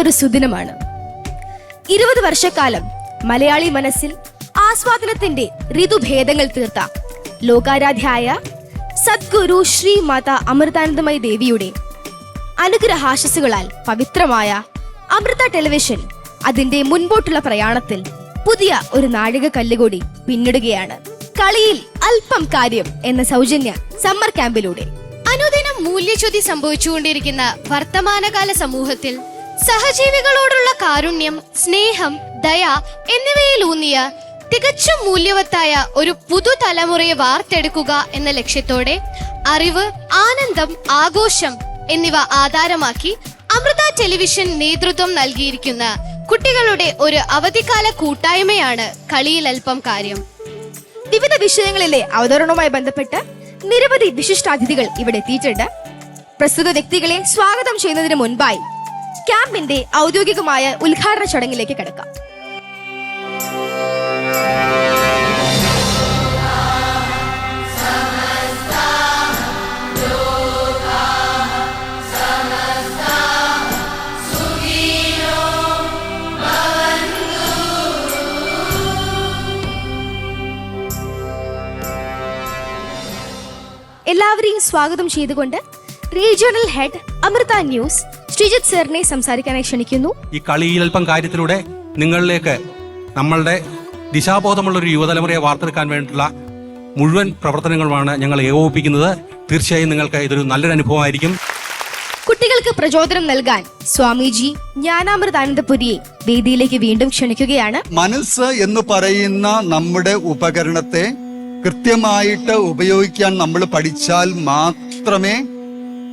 ഇന്നൊരു സുദിനമാണ്. ഇരുപത് വർഷക്കാലം മലയാളി മനസ്സിൽ ആസ്വാദനത്തിന്റെ ഋതുഭേദങ്ങൾ തീർത്ത ലോകാരാധ്യായ സദ്ഗുരു ശ്രീ മാത അമൃതാനന്ദമയി ദേവിയുടെ അനുഗ്രഹാശസ്സുകളാൽ പവിത്രമായ അമൃത ടെലിവിഷൻ അതിന്റെ മുൻപോട്ടുള്ള പ്രയാണത്തിൽ പുതിയ ഒരു നാഴിക കല്ലുകൂടി പിന്നിടുകയാണ്. കളിയിൽ അല്പം കാര്യം എന്ന സൗജന്യ സമ്മർ ക്യാമ്പിലൂടെ. അനുദിനം മൂല്യച്യുതി സംഭവിച്ചുകൊണ്ടിരിക്കുന്ന വർത്തമാനകാല സമൂഹത്തിൽ സഹജീവികളോടുള്ള കാരുണ്യം സ്നേഹം ദയ എന്നിവയിലൂന്നിയ തികച്ചും മൂല്യവത്തായ ഒരു പുതുതലമുറയെ വാർത്തെടുക്കുക എന്ന ലക്ഷ്യത്തോടെ അറിവ് ആനന്ദം ആഘോഷം എന്നിവ ആധാരമാക്കി അമൃത ടെലിവിഷൻ നേതൃത്വം നൽകിയിരിക്കുന്ന കുട്ടികളുടെ ഒരു അവധിക്കാല കൂട്ടായ്മയാണ് കളിയിൽ അല്പം കാര്യം. വിവിധ വിഷയങ്ങളിലെ അവതരണവുമായി ബന്ധപ്പെട്ട് നിരവധി വിശിഷ്ടാതിഥികൾ ഇവിടെ എത്തിയിട്ടുണ്ട്. പ്രസ്തുത വ്യക്തികളെ സ്വാഗതം ചെയ്യുന്നതിന് മുൻപായി ക്യാമ്പിന്റെ ഔദ്യോഗികമായ ഉദ്ഘാടന ചടങ്ങിലേക്ക് കിടക്കാം. എല്ലാവരെയും സ്വാഗതം ചെയ്തുകൊണ്ട് regional head Amrita news Sreejith സാറിനെ സംസാരിക്കാനായി ക്ഷണിക്കുന്നു. ഈ കളിയിലൽപ്പം കാര്യത്തിലൂടെ നിങ്ങളിലേക്ക് നമ്മളുടെ ദിശാബോധമുള്ള ഒരു യുവതലമുറയെ വാർത്തെടുക്കാൻ വേണ്ടിയിട്ടുള്ള മുഴുവൻ പ്രവർത്തനങ്ങളുമാണ് ഞങ്ങൾ ഏകോപിപ്പിക്കുന്നത്. തീർച്ചയായും നിങ്ങൾക്ക് ഇതൊരു നല്ലൊരു അനുഭവമായിരിക്കും. കുട്ടികൾക്ക് പ്രചോദനം നൽകാൻ സ്വാമിജി ജ്ഞാനാമൃതാനന്ദപുരിയെ വേദിയിലേക്ക് വീണ്ടും ക്ഷണിക്കുകയാണ്. മനസ്സ് എന്ന് പറയുന്ന നമ്മുടെ ഉപകരണത്തെ കൃത്യമായിട്ട് ഉപയോഗിക്കാൻ നമ്മൾ പഠിച്ചാൽ മാത്രമേ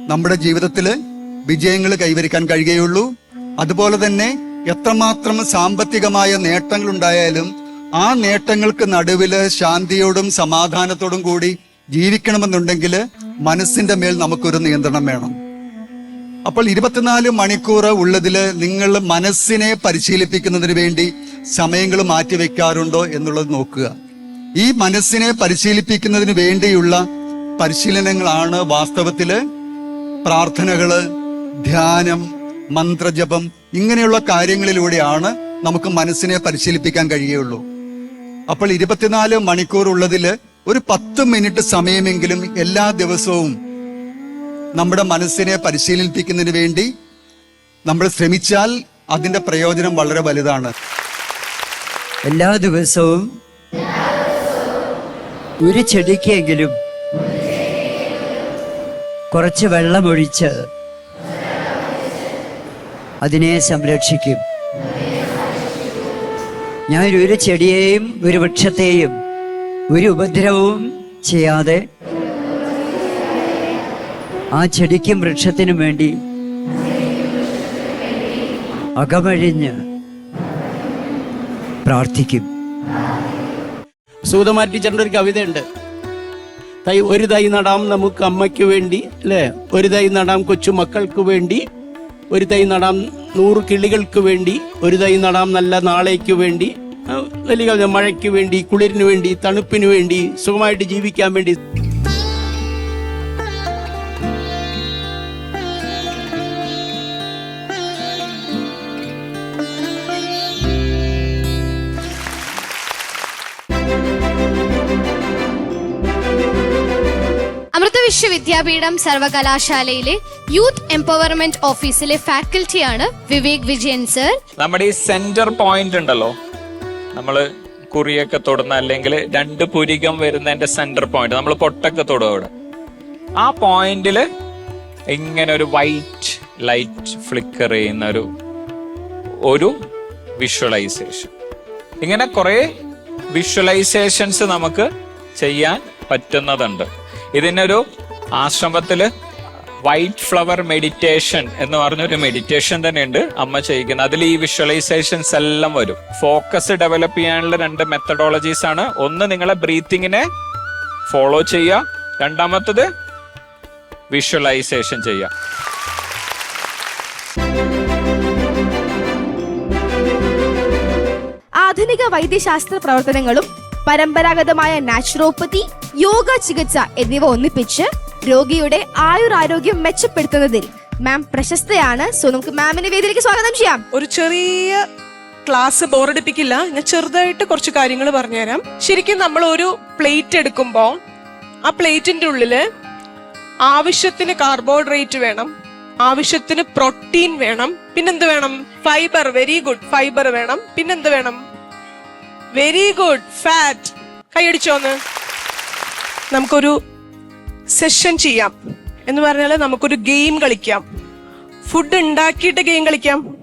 നമ്മുടെ ജീവിതത്തിൽ വിജയങ്ങൾ കൈവരിക്കാൻ കഴിയുകയുള്ളൂ. അതുപോലെ തന്നെ എത്രമാത്രം സാമ്പത്തികമായ നേട്ടങ്ങൾ ഉണ്ടായാലും ആ നേട്ടങ്ങൾക്ക് നടുവിൽ ശാന്തിയോടും സമാധാനത്തോടും കൂടി ജീവിക്കണമെന്നുണ്ടെങ്കിൽ മനസ്സിന്റെ മേൽ നമുക്കൊരു നിയന്ത്രണം വേണം. അപ്പോൾ ഇരുപത്തിനാല് മണിക്കൂർ ഉള്ളതിൽ നിങ്ങൾ മനസ്സിനെ പരിശീലിപ്പിക്കുന്നതിന് വേണ്ടി സമയങ്ങൾ മാറ്റിവെക്കാറുണ്ടോ എന്നുള്ളത് നോക്കുക. ഈ മനസ്സിനെ പരിശീലിപ്പിക്കുന്നതിന് വേണ്ടിയുള്ള പരിശീലനങ്ങളാണ് വാസ്തവത്തിൽ പ്രാർത്ഥനകൾ ധ്യാനം മന്ത്രജപം ഇങ്ങനെയുള്ള കാര്യങ്ങളിലൂടെയാണ് നമുക്ക് മനസ്സിനെ പരിശീലിപ്പിക്കാൻ കഴിയുള്ളൂ അപ്പോൾ ഇരുപത്തിനാല് മണിക്കൂർ ഉള്ളതിൽ ഒരു പത്ത് മിനിറ്റ് സമയമെങ്കിലും എല്ലാ ദിവസവും നമ്മുടെ മനസ്സിനെ പരിശീലിപ്പിക്കുന്നതിന് വേണ്ടി നമ്മൾ ശ്രമിച്ചാൽ അതിന്റെ പ്രയോജനം വളരെ വലുതാണ്. എല്ലാ ദിവസവും ഒരു ചെടിക്കെങ്കിലും കുറച്ച് വെള്ളമൊഴിച്ച് അതിനെ സംരക്ഷിക്കും. ഞാൻ ഒരു ചെടിയെയും ഒരു വൃക്ഷത്തെയും ഒരു ഉപദ്രവവും ചെയ്യാതെ ആ ചെടിക്കും വൃക്ഷത്തിനും വേണ്ടി അകമഴിഞ്ഞ് പ്രാർത്ഥിക്കും. സൂതമാർ ടീച്ചറിന്റെ ഒരു കവിതയുണ്ട്. തൈ ഒരു തൈ നടാം നമുക്ക് അമ്മയ്ക്ക് വേണ്ടി അല്ലേ? ഒരു തൈ നടാം കൊച്ചു മക്കൾക്ക് വേണ്ടി ഒരു തൈ നടാം. നൂറ് കിളികൾക്ക് വേണ്ടി ഒരു തൈ നടാം. നല്ല നാളേക്ക് വേണ്ടി വലിയ മഴയ്ക്ക് വേണ്ടി കുളിരിന് വേണ്ടി തണുപ്പിന് വേണ്ടി സുഖമായിട്ട് ജീവിക്കാൻ വേണ്ടി വിശ്വവിദ്യാപീഠം സർവകലാശാലയിലെ യൂത്ത് എംപവർമെന്റ് ഓഫീസിലെ ഫാക്കൽറ്റിയാണ് വിവേക് വിജയൻ സർ. നമ്മുടെ ഈ സെന്റർ പോയിന്റ് ഉണ്ടല്ലോ. നമ്മൾ കുറിയൊക്കെ തൊടുന്ന അല്ലെങ്കിൽ രണ്ട് പുരികം വരുന്നതിന്റെ സെന്റർ പോയിന്റ്. നമ്മൾ പൊട്ടൊക്കെ തൊടും അവിടെ. ആ പോയിന്റിൽ ഇങ്ങനെ ഒരു വൈറ്റ് ലൈറ്റ് ഫ്ലിക്കർ ചെയ്യുന്ന ഒരു ഒരു വിഷ്വലൈസേഷൻ. ഇങ്ങനെ കുറെ വിഷ്വലൈസേഷൻസ് നമുക്ക് ചെയ്യാൻ പറ്റുന്നതുണ്ട്. ഇതിനൊരു ആശ്രമത്തിൽ വൈറ്റ് ഫ്ലവർ മെഡിറ്റേഷൻ എന്ന് പറഞ്ഞൊരു മെഡിറ്റേഷൻ തന്നെ ഉണ്ട് അമ്മ ചെയ്യിക്കുന്നത്. അതിൽ ഈ വിഷ്വലൈസേഷൻസ് എല്ലാം വരും. ഫോക്കസ് ഡെവലപ്പ് ചെയ്യാനുള്ള രണ്ട് മെത്തഡോളജീസ് ആണ്. ഒന്ന് നിങ്ങളെ ബ്രീത്തിങ്ങിനെ ഫോളോ ചെയ്യുക. രണ്ടാമത്തത് വിഷ്വലൈസേഷൻ ചെയ്യുക. ആധുനിക വൈദ്യശാസ്ത്ര പ്രവർത്തനങ്ങളും പരമ്പരാഗതമായ നാച്ചുറോപ്പതി യോഗ ചികിത്സ എന്നിവ ഒന്നിപ്പിച്ച് രോഗിയുടെ ആയുരാരോഗ്യം മെച്ചപ്പെടുത്തുന്നതിൽ മാം പ്രശസ്തയാണ്. സോ നമുക്ക് മാമിന് വേദിയിലേക്ക് സ്വാഗതം ചെയ്യാം. ഒരു ചെറിയ ക്ലാസ് ബോറടിപ്പിക്കില്ല. ഞാൻ ചെറുതായിട്ട് കുറച്ച് കാര്യങ്ങൾ പറഞ്ഞുതരാം. ശരിക്കും നമ്മൾ ഒരു പ്ലേറ്റ് എടുക്കുമ്പോൾ ആ പ്ലേറ്റിന്റെ ഉള്ളിൽ ആവശ്യത്തിന് കാർബോഹൈഡ്രേറ്റ് വേണം ആവശ്യത്തിന് പ്രോട്ടീൻ വേണം പിന്നെന്ത് വേണം? Fibre very good. ഫൈബർ വേണം പിന്നെന്ത് വേണം? വെരി ഗുഡ് ഫാറ്റ് കൈയടിച്ചോന്ന് നമുക്കൊരു സെഷൻ ചെയ്യാം. എന്ന് പറഞ്ഞാൽ നമുക്കൊരു ഗെയിം കളിക്കാം. ഫുഡ് ഉണ്ടാക്കിയിട്ട് ഗെയിം കളിക്കാം.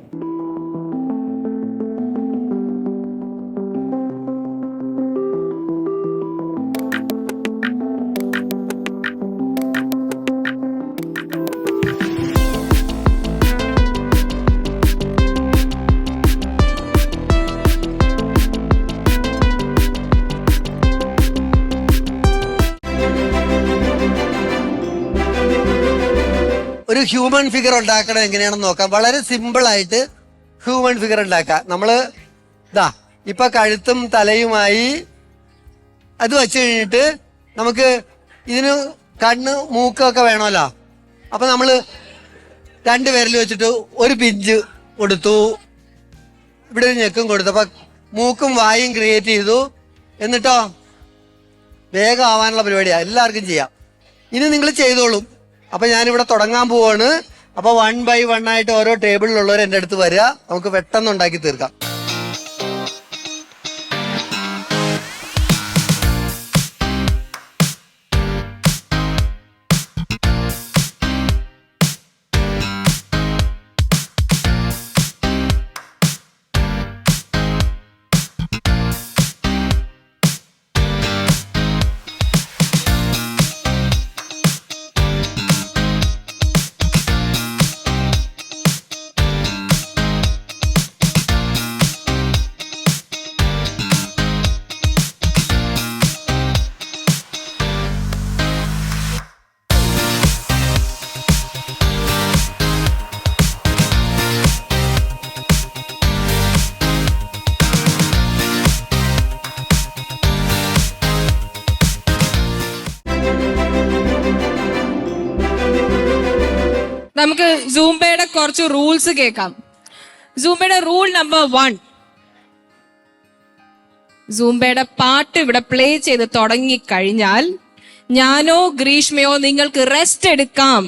ഒരു ഹ്യൂമൻ ഫിഗർ ഉണ്ടാക്കണം എങ്ങനെയാണെന്ന് നോക്കാം. വളരെ സിമ്പിൾ ആയിട്ട് ഹ്യൂമൻ ഫിഗർ ഉണ്ടാക്കാം. നമ്മൾ ഇതാ ഇപ്പൊ കഴുത്തും തലയുമായി അത് വെച്ച് കഴിഞ്ഞിട്ട് നമുക്ക് ഇതിന് കണ്ണ് മൂക്കൊക്കെ വേണമല്ലോ. അപ്പൊ നമ്മൾ രണ്ട് പേരിൽ വെച്ചിട്ട് ഒരു പിഞ്ച് കൊടുത്തു. ഇവിടെ ഒരു ഞെക്കും കൊടുത്തു. അപ്പൊ മൂക്കും വായും ക്രിയേറ്റ് ചെയ്തു. എന്നിട്ടോ വേഗം ആവാനുള്ള പരിപാടിയാണ് എല്ലാവർക്കും ചെയ്യാം. ഇനി നിങ്ങൾ ചെയ്തോളും. അപ്പൊ ഞാനിവിടെ തുടങ്ങാൻ പോവാണ്. അപ്പൊ വൺ ബൈ വൺ ആയിട്ട് ഓരോ ടേബിളിലുള്ളവർ എന്റെ അടുത്ത് വരിക. നമുക്ക് പെട്ടെന്ന് ഉണ്ടാക്കി തീർക്കാം. നമുക്ക് സൂംബയുടെ കുറച്ച് റൂൾസ് കേൾക്കാം. സൂംബയുടെ റൂൾ നമ്പർ വൺ. സൂംബയുടെ പാട്ട് ഇവിടെ പ്ലേ ചെയ്ത് തുടങ്ങിക്കഴിഞ്ഞാൽ ഞാനോ ഗ്രീഷ്മയോ നിങ്ങൾക്ക് റെസ്റ്റ് എടുക്കാം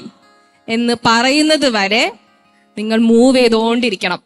എന്ന് പറയുന്നത് വരെ നിങ്ങൾ മൂവ് ചെയ്തുകൊണ്ടിരിക്കണം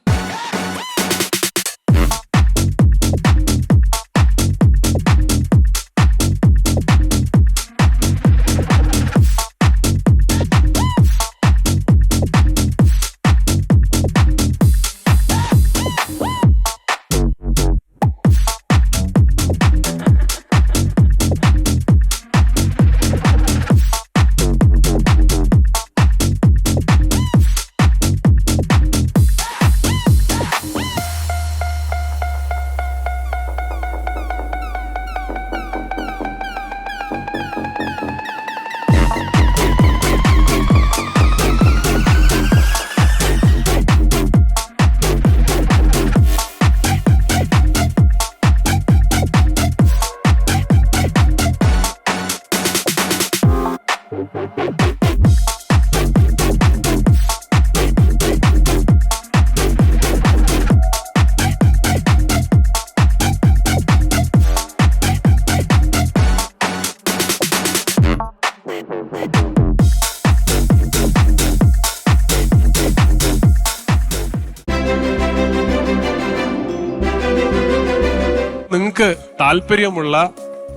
താല്പര്യമുള്ള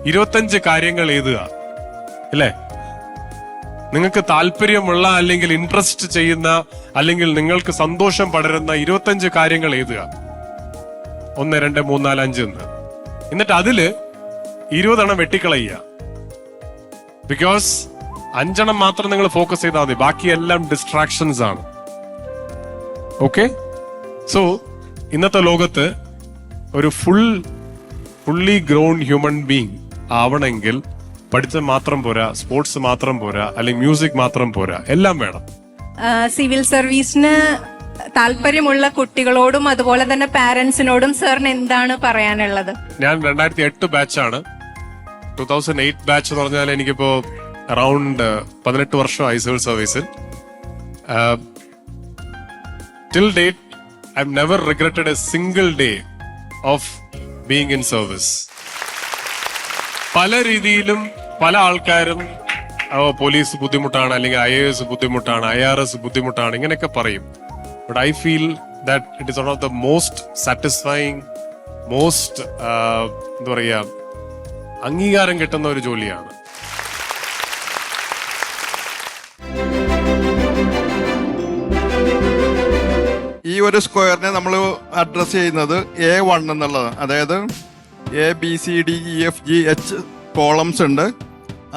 ഇരുപത്തഞ്ച് കാര്യങ്ങൾ എഴുതുക. അല്ലേ? നിങ്ങൾക്ക് താല്പര്യമുള്ള അല്ലെങ്കിൽ ഇൻട്രസ്റ്റ് ചെയ്യുന്ന അല്ലെങ്കിൽ നിങ്ങൾക്ക് സന്തോഷം പടരുന്ന ഇരുപത്തഞ്ച് കാര്യങ്ങൾ എഴുതുക. ഒന്ന് രണ്ട് മൂന്ന് നാല് അഞ്ച് എന്ന്. എന്നിട്ട് അതിൽ ഇരുപതെണ്ണം വെട്ടിക്കളയുക. ബിക്കോസ് അഞ്ചെണ്ണം മാത്രം നിങ്ങൾ ഫോക്കസ് ചെയ്താൽ മതി. ബാക്കിയെല്ലാം ഡിസ്ട്രാക്ഷൻസ് ആണ്. ഓക്കെ സോ ഇന്നത്തെ ലോകത്ത് ഒരു full fully grown human being ആവണമെങ്കിൽ പഠിത്തം മാത്രം പോരാ സ്പോർട്സ് മാത്രം പോരാ അല്ലെങ്കിൽ മ്യൂസിക് മാത്രം പോരാ എല്ലാം വേണം. സിവിൽ സർവീസിന് താല്പര്യമുള്ള കുട്ടികളോടും അതുപോലെ തന്നെ പാരന്റ്സിനോടും സാറിന് എന്താണ് പറയാനുള്ളത്? ഞാൻ രണ്ടായിരത്തി എട്ട് ബാച്ചാണ് ടൂ തൗസൻഡ് എയ്റ്റ് ബാച്ച് എന്ന് പറഞ്ഞാൽ എനിക്കിപ്പോ അറൌണ്ട് പതിനെട്ട് വർഷമായി സിവിൽ സർവീസിൽ till date I never regretted a single day of being in service പല രീതിയിലും പല ആൾക്കാരും പോലീസ് ബുദ്ധിമുട്ടാണ് അല്ലെങ്കിൽ ഐ എ എസ് ബുദ്ധിമുട്ടാണ് ഐ ആർ എസ് ബുദ്ധിമുട്ടാണ് ഇങ്ങനെയൊക്കെ പറയും. But I feel that it is one of the most satisfying most എന്താ പറയുക അംഗീകാരം കിട്ടുന്ന ഒരു ജോലിയാണ്. ഒരു സ്ക്വയറിനെ നമ്മൾ അഡ്രസ്സ് ചെയ്യുന്നത് എ വൺ എന്നുള്ളത്. അതായത് A B C D E F G H columns ഉണ്ട്.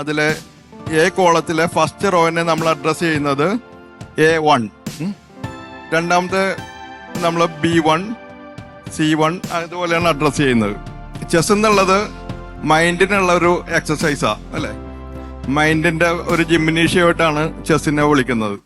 അതിൽ എ കോളത്തിലെ ഫസ്റ്റ് റോയിനെ നമ്മൾ അഡ്രസ്സ് ചെയ്യുന്നത് എ വൺ രണ്ടാമത്തെ നമ്മൾ ബി വൺ സി വൺ അതുപോലെയാണ് അഡ്രസ്സ് ചെയ്യുന്നത്. ചെസ് എന്നുള്ളത് മൈൻഡിനുള്ള ഒരു എക്സസൈസാണ് അല്ലേ? മൈൻഡിന്റെ ഒരു ജിമ്മിനീഷ്യമായിട്ടാണ് ചെസ്സിനെ വിളിക്കുന്നത്.